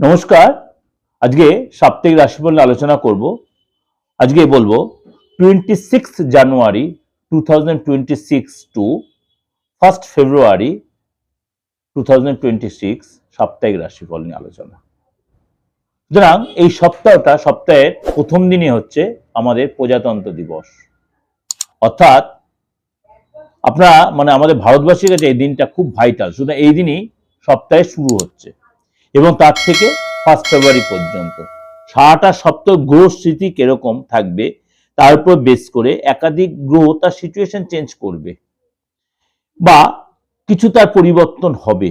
নমস্কার। আজকে সাপ্তাহিক রাশিফল নিয়ে আলোচনা করব। আজকে বলব twenty six January two thousand twenty six to first February two thousand twenty six সাপ্তাহিক রাশিফল নিয়ে আলোচনা। সুতরাং এই সপ্তাহটা, সপ্তাহের প্রথম দিনই হচ্ছে আমাদের প্রজাতন্ত্র দিবস। অর্থাৎ আপনারা মানে আমাদের ভারতবাসীর কাছে এই দিনটা খুব ভাইটাল সুতরাং এই দিনই সপ্তাহে শুরু হচ্ছে। এবং তার থেকে ফার্স্ট ফেব্রুয়ারি পর্যন্ত। সারাটা সপ্তাহ গ্রহ স্থিতি কীরকম থাকবে, তার উপর বেস করে একাধিক গ্রহ তার সিচুয়েশন চেঞ্জ করবে। বা কিছু তার পরিবর্তন হবে,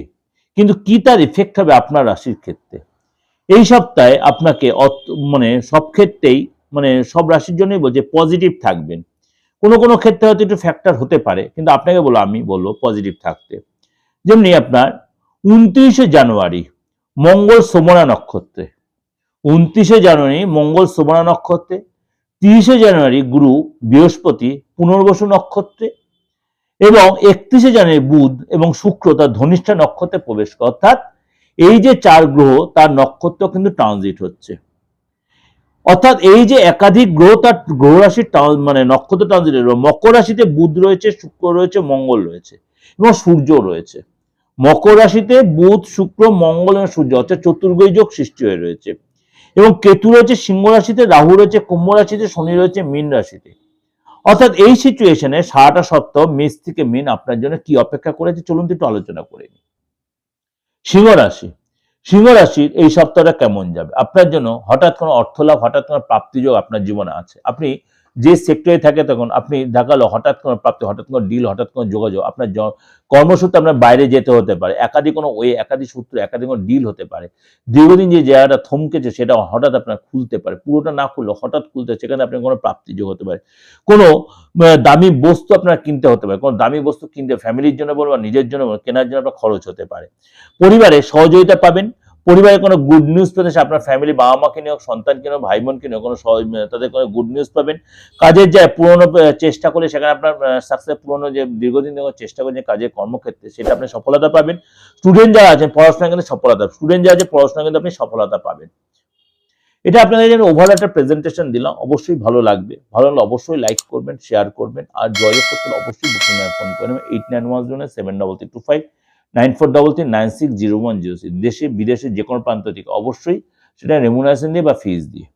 কিন্তু কি তার এফেক্ট হবে আপনার রাশির ক্ষেত্রে? এই সপ্তাহে আপনাকে মানে সব ক্ষেত্রেই মানে সব রাশির জন্যই বলছে পজিটিভ থাকবেন। কোনো কোনো ক্ষেত্রে হয়তো একটু ফ্যাক্টর হতে পারে, কিন্তু আপনাকে বলো, আমি বলব পজিটিভ থাকতে। যেমনি আপনার উনত্রিশে জানুয়ারি মঙ্গল সোমনা নক্ষত্রে। উনত্রিশে জানুয়ারি মঙ্গল সোমনা নক্ষত্রে। তিরিশে জানুয়ারি গুরু বৃহস্পতি পুনর্বসু নক্ষত্রে। এবং একত্রিশে জানুয়ারি বুধ এবং শুক্র তার ধনিষ্ঠা নক্ষত্রে প্রবেশ করে। অর্থাৎ এই যে চার গ্রহ, তার নক্ষত্র কিন্তু ট্রানজিট হচ্ছে। অর্থাৎ এই যে একাধিক গ্রহ, তার গ্রহ রাশির মানে নক্ষত্র ট্রানজিট মকর রাশিতে বুধ রয়েছে, শুক্র রয়েছে, মঙ্গল রয়েছে এবং সূর্য রয়েছে। মকর রাশিতে বুধ, শুক্র, মঙ্গল এবং সূর্য অর্থাৎ চতুর্গৈ যোগ সৃষ্টি হয়ে রয়েছে। এবং কেতু রয়েছে সিংহ রাশিতে, রাহু রয়েছে কুম্ভ রাশিতে, শনি রয়েছে মীন রাশিতে। অর্থাৎ এই সিচুয়েশনে সারাটা সপ্তাহ মেষ থেকে মিন আপনার জন্য কি অপেক্ষা করেছে? চলুন একটু আলোচনা করে নিই। সিংহ রাশি। সিংহ রাশির এই সপ্তাহটা কেমন যাবে? আপনার জন্য হঠাৎ কোনো অর্থ লাভ হঠাৎ কোনো প্রাপ্তিযোগ আপনার জীবনে আছে। আপনি যে সেক্টরে থাকে তখন আপনি দেখাল হঠাৎ কোনো প্রাপ্তি, হঠাৎ কোনো ডিল হঠাৎ কোনো যোগাযোগ, আপনার কর্মসূত্রে আপনার বাইরে যেতে হতে পারে। একাধিক কোনো ওয়ে একাধিক সূত্র, একাধিক কোনো ডিল হতে পারে। দীর্ঘদিন যে জায়গাটা থমকেছে, সেটা হঠাৎ আপনার খুলতে পারে। পুরোটা না খুললে হঠাৎ খুলতে সেখানে আপনার কোনো প্রাপ্তি যোগ হতে পারে। কোনো দামি বস্তু আপনার কিনতে হতে পারে। কোনো দামি বস্তু কিনতে ফ্যামিলির জন্য বলব বা নিজের জন্য কেনার জন্য আপনার খরচ হতে পারে। পরিবারে সহযোগিতা পাবেন। পরিবারে কোনো গুড নিউজ পেতে আপনার ফ্যামিলি বাবা মাকে নিয়ে হোক, সন্তানকে নিয়ে ভাই বোনকে নিয়ে কোনো তাদের কোনো গুড নিউজ পাবেন। কাজের যায় পুরনো চেষ্টা করলে সেখানে আপনার সাকসেস পুরনো যে দীর্ঘদিন ধরে চেষ্টা করে যে কাজের কর্মক্ষেত্রে সেটা আপনি সফলতা পাবেন। স্টুডেন্ট যারা আছেন, পড়াশোনা কিন্তু সফলতা স্টুডেন্ট যারা আছে, পড়াশোনা কিন্তু আপনি সফলতা পাবেন। এটা আপনাদের জন্য ওভারঅল একটা প্রেজেন্টেশন দিলাম, অবশ্যই ভালো লাগবে। ভালো লাগলে অবশ্যই লাইক করবেন শেয়ার করবেন, আর যোগাযোগ করতে অবশ্যই বুকিং ফোন করবেন eight nine one zero seven double three two five nine four double three nine six zero one দেশে, বিদেশে যে কোনো প্রান্ত থেকে অবশ্যই সেটা রেমুনারেশন দিয়ে বা ফিজ দিয়ে।